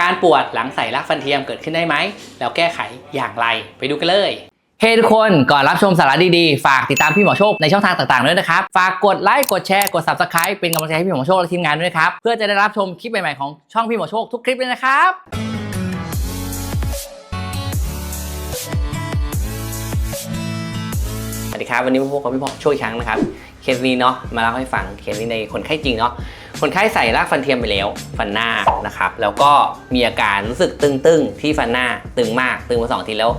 การปวดหลังใส่รากฟันเทียมเกิดขึ้นได้ไหม แล้วแก้ไขอย่างไรไปดูกันเลยเฮ้ทุกคนก่อนรับชมสาระดีๆ ฝากติดตามพี่หมอโชคในช่องทางต่างๆด้วยนะครับ ฝากกดไลค์กดแชร์กด subscribe เป็นกำลังใจให้พี่หมอโชคและทีมงานด้วยนะครับ เพื่อจะได้รับชมคลิปใหม่ๆของช่องพี่หมอโชคทุกคลิปเลยนะครับสวัสดีครับวันนี้พบกับพี่หมอโชคอีกครั้งนะครับเคสนี้เนาะมาเล่าให้ฟังเคสนี้ในคนไข้จริงเนาะ คนไข้ใส่รากฟันเทียมไปแล้ว ฟันหน้านะครับ แล้วก็มีอาการรู้สึกตึงๆ ที่ฟันหน้าตึงมาก ตึงมาสองทีแล้ว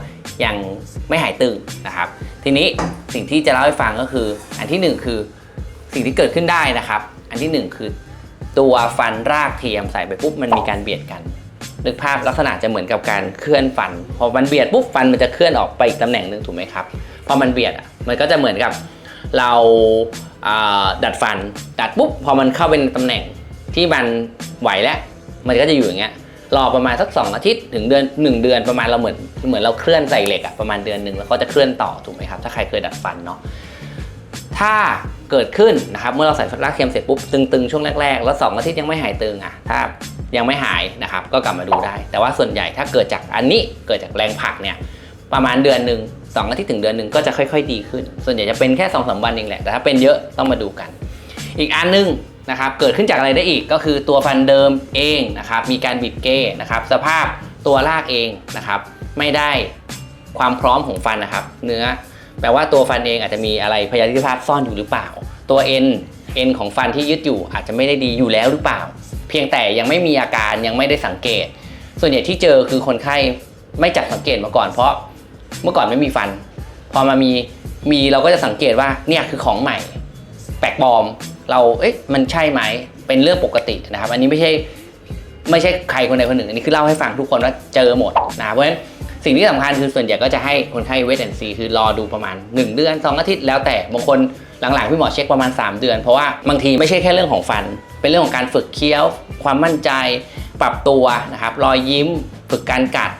ยังไม่หายตึงนะครับ ทีนี้สิ่งที่จะเล่าให้ฟังก็คือ อันที่หนึ่งคือสิ่งที่เกิดขึ้นได้นะครับ อันที่หนึ่งคือ ตัวฟันรากเทียมใส่ไปปุ๊บมันมีการเบียดกันนึกภาพลักษณะจะเหมือนกับการเคลื่อนฟัน พอมันเบียดปุ๊บฟันมันจะเคลื่อนออกไปอีกตำแหน่งหนึ่งถูกไหมครับพอมันเบียดอะมันก็จะเหมือนกับเรา ดัดฟัน ดัดปุ๊บพอมันเข้าเป็นตำแหน่งที่มันไหวแล้วมันก็จะอยู่อย่างเงี้ยรอประมาณสัก 2 อาทิตย์ถึงเดือน 1 เดือนประมาณเราเหมือนเหมือนเราเคลื่อนใส่เหล็กอะประมาณเดือนหนึ่งแล้วก็จะเคลื่อนต่อถูกไหมครับถ้าใครเคยดัดฟันเนาะถ้าเกิดขึ้นนะครับเมื่อเราใส่รากเทียมเสร็จปุ๊บตึงๆช่วงแรกๆแล้ว 2 อาทิตย์ยังไม่หายตึงอะถ้ายังไม่หายนะครับก็กลับมาดูได้ แต่ว่าส่วนใหญ่ถ้าเกิดจากอันนี้เกิดจากแรงผลักเนี่ย ประมาณเดือนหนึ่งสองอาทิตย์ถึงเดือนหนึ่งก็จะค่อย ๆ ดีขึ้น ส่วนใหญ่จะเป็นแค่2องสาวันเองแหละแต่ถ้าเป็นเยอะต้องมาดูกัน อีกอันหนึงนะครับเกิดขึ้นจากอะไรได้อีกก็คือตัวฟันเดิมเองนะครับมีการบิดเก้นะครับสภาพตัวรากเองนะครับไม่ได้ความพร้อมของฟันนะครับ เนื้อแปลว่าตัวฟันเองอาจจะมีอะไรพยาธิภาพซ่อนอยู่หรือเปล่า ตัวเอ็นเอ็นของฟันที่ยึดอยู่อาจจะไม่ได้ดีอยู่แล้วหรือเปล่า เพียงแต่ยังไม่มีอาการยังไม่ได้สังเกต ส่วนใหญ่ที่เจอคือคนไข้ไม่จับสังเกตมาก่อนเพราะ เมื่อก่อนไม่มีฟัน พอมามีมีเราก็จะสังเกตว่าเนี่ยคือของใหม่ แปลกปลอม เราเอ๊ะมันใช่ไหมเป็นเรื่องปกตินะครับ อันนี้ไม่ใช่ไม่ใช่ใครคนใดคนหนึ่งอันนี้คือเล่าให้ฟังทุกคนว่าเจอหมดนะเพราะฉะนั้นสิ่งที่สำคัญคือส่วนใหญ่ก็จะให้คนไข้เวทแอนซีคือรอดูประมาณ 1 เดือน 2 อาทิตย์แล้วแต่บางคนหลังๆพี่หมอเช็คประมาณ 3 เดือน เพราะว่าบางทีไม่ใช่แค่เรื่องของฟัน เป็นเรื่องของการฝึกเคี้ยว ความมั่นใจ ปรับตัวนะครับรอยยิ้ม ฝึกการกัด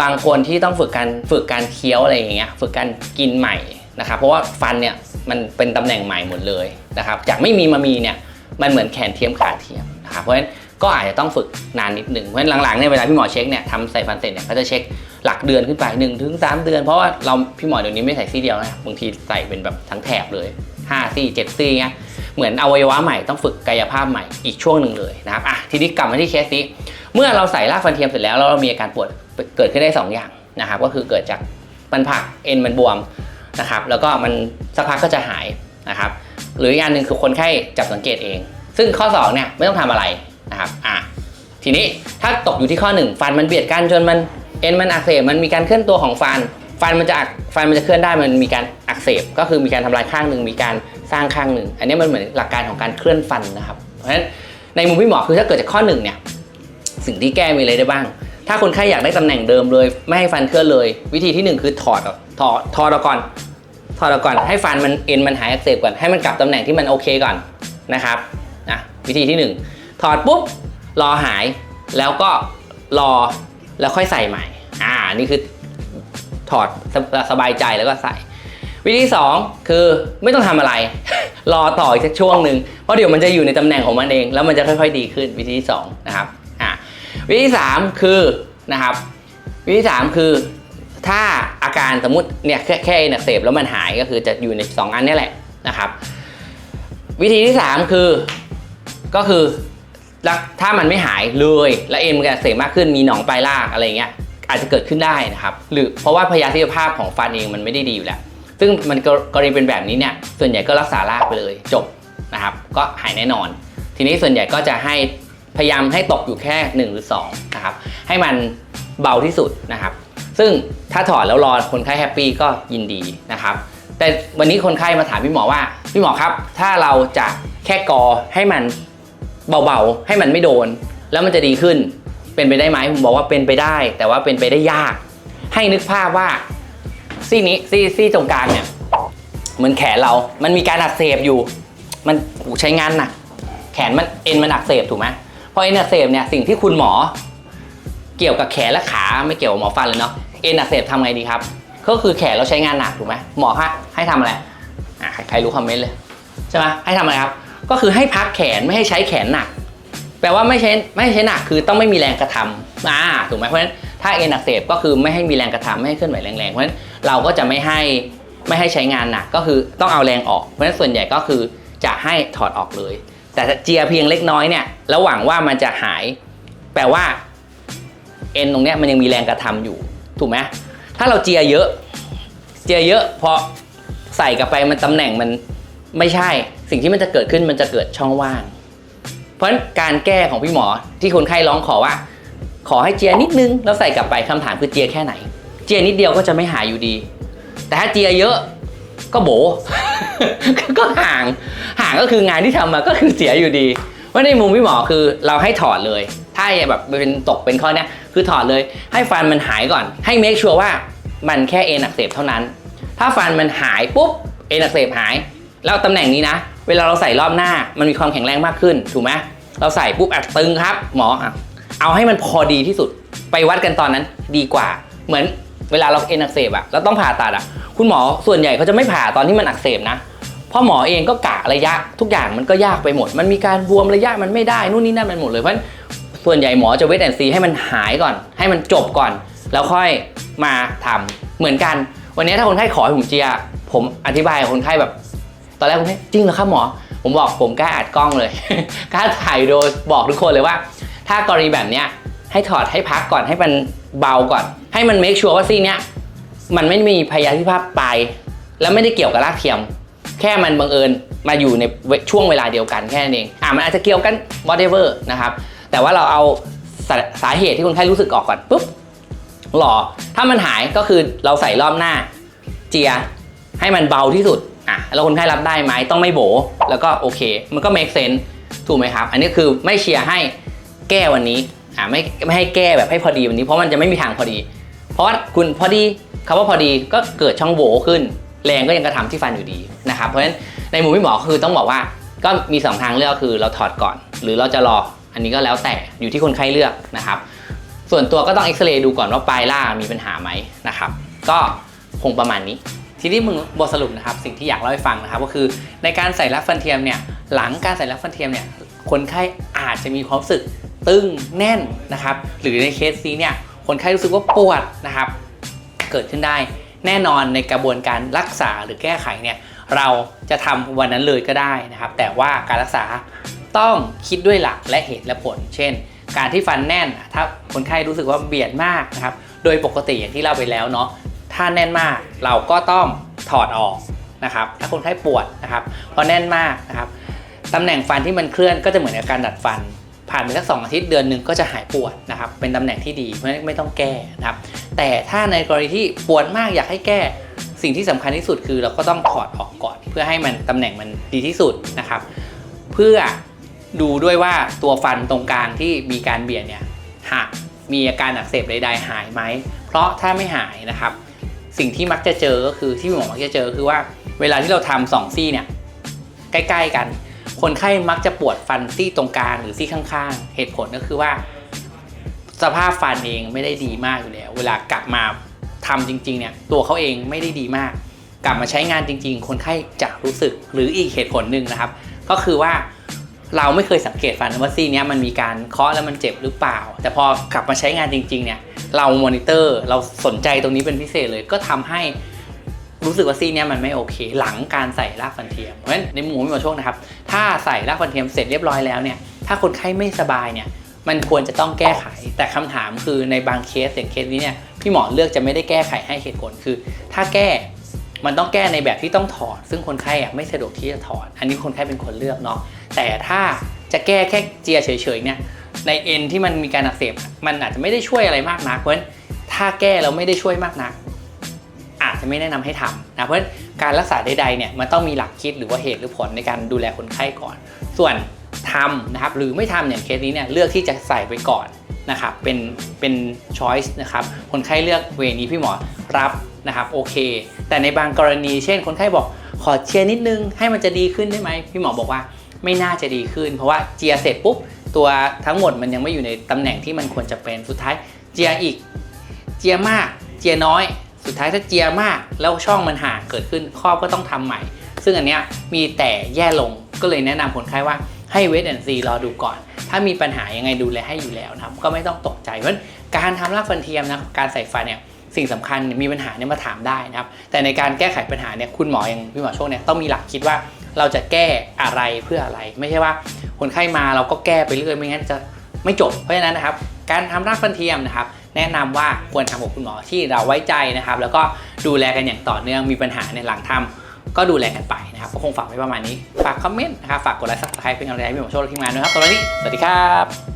บางคนที่ต้องฝึกการฝึกการเคี้ยวอะไรอย่างเงี้ยฝึกการกินใหม่นะครับเพราะว่าฟันเนี่ยมันเป็นตำแหน่งใหม่หมดเลยนะครับจากไม่มีมามีเนี่ยมันเหมือนแขนเทียมขาเทียมนะครับเพราะฉะนั้นก็อาจจะต้องฝึกนานนิดหนึ่งเพราะฉะนั้นหลังๆเนี่ยเวลาพี่หมอเช็คเนี่ยทำใส่ฟันเสร็จเนี่ยเขาจะเช็คหลักเดือนขึ้นไป1นถึงสเดือน เพราะว่าเราพี่หมอเดี๋ยวนี้ไม่ใส่ซี่เดียวนะบางทีใส่เป็นแบบทั้งแถบเลย5ซี่7ซี่เงี้ยเหมือนอวัยวะใหม่ต้องฝึกกายภาพใหม่อีกช่วงหนึ่งเลยนะครับอะทีนี้กลับมาที่เคสนี้เมื่อเราใส่รากฟันเทียมเสร็จแล้วแล้วเรามีอาการปวด เกิดขึ้นได้ 2 อย่างนะครับ ก็คือเกิดจากมันผักเอ็นมันบวมนะครับ แล้วก็มันสักพักก็จะหายนะครับ หรืออีกอันหนึ่งคือคนไข้จับสังเกตเอง ซึ่งข้อ2เนี่ยไม่ต้องทำอะไรนะครับอะทีนี้ถ้าตกอยู่ที่ข้อ 1 ฟันมันเบียดกันจนมันเอ็นมันอักเสบมันมีการเคลื่อนตัวของฟัน ฟันมันจะอักฟันมันจะเคลื่อนได้มันมีการอักเสบ ก็คือมีการทำลายข้างหนึ่งมีการสร้างข้างหนึ่งอันนี้มันเหมือนหลักการของการเคลื่อนฟันนะครับ เพราะฉะนั้นในมุมพี่หมอคือถ้าเกิดจากข้อหนึ่งเนี่ยสิ่งที่แก้มีอะไรได้บ้าง ถ้าคนไข้อยากได้ตำแหน่งเดิมเลย ไม่ให้ฟันเคลื่อนเลย วิธีที่หนึ่งคือถอดออกถอดถอดออกก่อนถอดออกก่อนให้ฟันมันเอ็นมันหายอักเสบก่อนให้มันกลับตำแหน่งที่มันโอเคก่อนนะครับนะวิธีที่หนึ่งถอดปุ๊บรอหายแล้วก็รอแล้วค่อยใส่ใหม่ อ่านี่คือถอดสบสบายใจแล้วก็ใส่ วิธีที่สองคือไม่ต้องทำอะไร รอต่ออีกสักช่วงหนึ่งเพราะเดี๋ยวมันจะอยู่ในตำแหน่งของมันเอง แล้วมันจะค่อย ๆ ดีขึ้นวิธีที่สองนะครับ วิธีสามคือนะครับ วิธีสามคือ ถ้าอาการสมมติเนี่ยแค่แค่เอ็นอักเสบแล้วมันหายก็คือจะอยู่ในสองอันนี้แหละนะครับ วิธีที่สามคือก็คือถ้ามันไม่หายเลยแล้วเอ็นมันอักเสบมากขึ้นมีหนองปลายรากอะไรเงี้ยอาจจะเกิดขึ้นได้นะครับ หรือเพราะว่าพยาธิภาพของฟันเองมันไม่ได้ดีอยู่แล้ว ซึ่งมันกรกรณีเป็นแบบนี้เนี่ยส่วนใหญ่ก็รักษารากไปเลยจบนะครับ ก็หายแน่นอน ทีนี้ส่วนใหญ่ก็จะให้ พยายามให้ตกอยู่แค่ 1 หรือ2นะครับให้มันเบาที่สุดนะครับ ซึ่งถ้าถอดแล้วรอคนไข้แฮปปี้ก็ยินดีนะครับ แต่วันนี้คนไข้มาถามพี่หมอว่าพี่หมอครับ ถ้าเราจะแค่กอให้มันเบาๆ ให้มันไม่โดน แล้วมันจะดีขึ้นเป็นไปได้ไหมผมบอกว่าเป็นไปได้ แต่ว่าเป็นไปได้ยาก ให้นึกภาพว่าซี่นี้ซี่ซี่ตรงกลางเนี่ยเหมือนแขนเรา มันมีการอักเสบอยู่ มันใช้งานหนักแขนมันเอ็นมันอักเสบถูกไหม พอเอ็นอักเสบเนี่ยสิ่งที่คุณหมอ เกี่ยวกับแขนและขาไม่เกี่ยวกับหมอฟันเลยเนาะเอ็นอักเสบทำไงดีครับ ก็คือแขนเราใช้งานหนักถูกไหมหมอให้ให้ทำอะไรอะใครรู้คอมเมนต์เลยใช่ไหมให้ทำอะไรครับ ก็คือให้พักแขนไม่ให้ใช้แขนหนัก แปลว่าไม่ใช่ไม่ใช่หนักคือต้องไม่มีแรงกระทำอ่าถูกไหมเพราะฉะนั้นถ้าเอ็นอักเสบก็คือไม่ให้มีแรงกระทำไม่ให้เคลื่อนไหวแรงๆเพราะฉะนั้นเราก็จะไม่ให้ไม่ให้ใช้งานหนักก็คือต้องเอาแรงออก เพราะฉะนั้นส่วนใหญ่ก็คือจะให้ถอดออกเลย แต่เจียเพียงเล็กน้อยเนี่ยระหว่างว่ามันจะหาย แปลว่าเอ็นตรงเนี้ยมันยังมีแรงกระทำอยู่ ถูกไหมถ้าเราเจียเยอะ เจียเยอะพอใส่กลับไปมันตำแหน่งมันไม่ใช่ สิ่งที่มันจะเกิดขึ้นมันจะเกิดช่องว่าง เพราะฉะนั้นการแก้ของพี่หมอที่คนไข้ร้องขอว่า ขอให้เจียนิดนึงแล้วใส่กลับไปคำถามคือเจียแค่ไหน เจียนิดเดียวก็จะไม่หายอยู่ดี แต่ถ้าเจียเยอะ ก็โบ ก็ห่าง ห่างก็คืองานที่ทำมาก็คือเสียอยู่ดีเพราในมุมพี่หมอคือเราให้ถอดเลย ถ้าแบบเป็นตกเป็นข้อเนี้ยคือถอดเลย ให้ฟันมันหายก่อน ให้เมคชัวร์ว่ามันแค่เอ็นอักเสบเท่านั้น ถ้าฟันมันหายปุ๊บเอ็นอักเสบหาย แล้วตำแหน่งนี้นะ เวลาเราใส่รอบหน้ามันมีความแข็งแรงมากขึ้นถูกไหมเราใส่ปุ๊บอัดตึงครับ หมอเอาให้มันพอดีที่สุด ไปวัดกันตอนนั้นดีกว่า เหมือน เวลาเราเอ็นอักเสบอะเราต้องผ่าตัดอะคุณหมอส่วนใหญ่เขาจะไม่ผ่าตอนที่มันอักเสบนะเพราะหมอเองก็กะระยะทุกอย่างมันก็ยากไปหมด มันมีการบวมระยะมันไม่ได้นู่นนี่นั่นมันหมดเลยเพราะส่วนใหญ่หมอจะเวทแอนซีให้มันหายก่อน ให้มันจบก่อน แล้วค่อยมาทำเหมือนกัน วันนี้ถ้าคนไข้ขอให้ผมเจีย ผมอธิบายคนไข้แบบ ตอนแรกคนไข้จริงเหรอครับหมอ ผมบอกผมกล้าอัดกล้องเลยกล้าถ่ายโดยบอกทุกคนเลยว่า ถ้ากรณีแบบเนี้ยให้ถอดให้พักก่อนให้มัน เบาก่อน ให้มันเมคชัวร์ว่าซี่เนี้ยมันไม่มีพยาธิภาพปลายแล้วไม่ได้เกี่ยวกับรากเทียม แค่มันบังเอิญมาอยู่ในช่วงเวลาเดียวกันแค่นั้นเองอะมันอาจจะเกี่ยวกัน whatever นะครับ แต่ว่าเราเอาสาสาเหตุที่คนไข้รู้สึกออกก่อนปุ๊บหล่อถ้ามันหายก็คือเราใส่รอบหน้า เจียให้มันเบาที่สุดอะแล้วคนไข้รับได้ไหมต้องไม่โบ แล้วก็โอเค มันก็ make sense ถูกไหมครับ อันนี้คือไม่เชียร์ให้แก้วันนี้ อะไม่ไม่ให้แก้แบบให้พอดีวันนี้เพราะมันจะไม่มีทางพอดี เพราะว่าคุณพอดีคำว่าพอดีก็เกิดช่องโหว่ขึ้น แรงก็ยังกระทำที่ฟันอยู่ดีนะครับเพราะฉะนั้นในมุมพี่หมอคือต้องบอกว่าก็มีสองทางเลือกคือเราถอดก่อน หรือเราจะรออันนี้ก็แล้วแต่อยู่ที่คนไข้เลือกนะครับ ส่วนตัวก็ต้องเอ็กซเรย์ดูก่อนว่าปลายล่างมีปัญหาไหมนะครับ ก็คงประมาณนี้ ทีนี้มึงบทสรุปนะครับ สิ่งที่อยากเล่าให้ฟังนะครับ ก็คือในการใส่รักฟันเทียมเนี่ยหลังการใส่รักฟันเทียมเนี่ยคนไข้อาจจะมีความรู้สึก ตึงแน่นนะครับ หรือในเคสนี้เนี่ยคนไข้รู้สึกว่าปวดนะครับ เกิดขึ้นได้แน่นอนในกระบวนการรักษาหรือแก้ไขเนี่ยเราจะทำวันนั้นเลยก็ได้นะครับ แต่ว่าการรักษาต้องคิดด้วยหลักและเหตุและผล เช่น การที่ฟันแน่นถ้าคนไข้รู้สึกว่าเบียดมากนะครับ โดยปกติอย่างที่เราไปแล้วเนาะถ้าแน่นมากเราก็ต้องถอดออกนะครับ ถ้าคนไข้ปวดนะครับพอแน่นมากนะครับตำแหน่งฟันที่มันเคลื่อนก็จะเหมือนกับการดัดฟัน ผ่านไปสักสองอาทิตย์เดือนหนึ่งก็จะหายปวดนะครับเป็นตำแหน่งที่ดีไม่ไม่ต้องแก้นะครับแต่ถ้าในกรณีที่ปวดมากอยากให้แก้สิ่งที่สำคัญที่สุดคือเราก็ต้องถอดออกก่อน เพื่อให้มันตำแหน่งมันดีที่สุดนะครับ เพื่อดูด้วยว่าตัวฟันตรงกลางที่มีการเบียดเนี่ยหักมีอาการอักเสบใดๆหายไหม เพราะถ้าไม่หายนะครับ สิ่งที่มักจะเจอก็คือที่หมอมักจะเจอคือว่า เวลาที่เราทำสองซี่เนี่ยใกล้ ๆ กัน คนไข้มักจะปวดฟันซี่ตรงกลางหรือซี่ข้างๆ เหตุผลก็คือว่า สภาพฟันเองไม่ได้ดีมากอยู่แล้ว เวลากลับมาทำจริงๆเนี่ยตัวเขาเองไม่ได้ดีมาก กลับมาใช้งานจริง ๆ คนไข้จะรู้สึกหรืออีกเหตุผลหนึ่งนะครับ ก็คือว่าเราไม่เคยสังเกตฟันว่าซี่นี้มันมีการเคาะแล้วมันเจ็บหรือเปล่า แต่พอกลับมาใช้งานจริงๆเนี่ยเรามอนิเตอร์เราสนใจตรงนี้เป็นพิเศษเลยก็ทำให้ รู้สึกว่าซี่เนี้ยมันไม่โอเค หลังการใส่รากฟันเทียมเพราะฉะนั้นในหมู่พี่หมอโชคนะครับ ถ้าใส่รากฟันเทียมเสร็จเรียบร้อยแล้วเนี่ยถ้าคนไข้ไม่สบายเนี่ยมันควรจะต้องแก้ไข แต่คำถามคือในบางเคสอย่างเคสนี้เนี่ยพี่หมอเลือกจะไม่ได้แก้ไขให้เหตุผลคือ ถ้าแก้มันต้องแก้ในแบบที่ต้องถอด ซึ่งคนไข้อะไม่สะดวกที่จะถอด อันนี้คนไข้เป็นคนเลือกเนาะแต่ถ้าจะแก้แค่เจียเฉยๆเนี่ยในเอ็นที่มันมีการอักเสบมันอาจจะไม่ได้ช่วยอะไรมากนักเพราะฉะนั้นถ้าแก้แล้วไม่ได้ช่วยมากนัก จะไม่แนะนำให้ทำนะเพราะการรักษาใดๆเนี่ยมันต้องมีหลักคิดหรือว่าเหตุหรือผลในการดูแลคนไข้ก่อน ส่วนทำนะครับหรือไม่ทำอย่างเคสนี้เนี่ยเลือกที่จะใส่ไปก่อนนะครับเป็นเป็นช้อยส์นะครับคนไข้เลือกเวนี้พี่หมอรับนะครับโอเค แต่ในบางกรณี เช่น คนไข้บอกขอเชียร์นิดนึงให้มันจะดีขึ้นได้ไหมพี่หมอบอกว่าไม่น่าจะดีขึ้น เพราะว่าเจียเสร็จปุ๊บตัวทั้งหมดมันยังไม่อยู่ในตำแหน่งที่มันควรจะเป็นสุดท้ายเจียอีก เจียมากเจียน้อย สุดท้ายถ้าเจียมากแล้วช่องมันห่างเกิดขึ้นครอบก็ต้องทำใหม่ ซึ่งอันเนี้ยมีแต่แย่ลงก็เลยแนะนำคนไข้ว่าให้เวทแอนซีรอดูก่อน ถ้ามีปัญหายังไงดูแลให้อยู่แล้วนะครับ ก็ไม่ต้องตกใจเพราะการทำรากฟันเทียมนะการใส่ฟันเนี่ยสิ่งสำคัญมีปัญหาเนี่ยมาถามได้นะครับ แต่ในการแก้ไขปัญหาเนี่ยคุณหมออย่างพี่หมอโชคเนี่ยต้องมีหลักคิดว่าเราจะแก้อะไรเพื่ออะไร ไม่ใช่ว่าคนไข้มาเราก็แก้ไปเรื่อยไม่งั้นจะไม่จบเพราะฉะนั้นนะครับ การทำรากฟันเทียมนะครับ แนะนำว่าควรทำกับคุณหมอที่เราไว้ใจนะครับ แล้วก็ดูแลกันอย่างต่อเนื่องมีปัญหาในหลังทำก็ดูแลกันไปนะครับ ก็คงฝากไว้ประมาณนี้ ฝากคอมเมนต์นะครับ ฝากกดไลค์ซับสไครป์เป็นกำลังใจให้พี่หมอโชคและทีมงานด้วยครับตอนนี้ สวัสดีครับ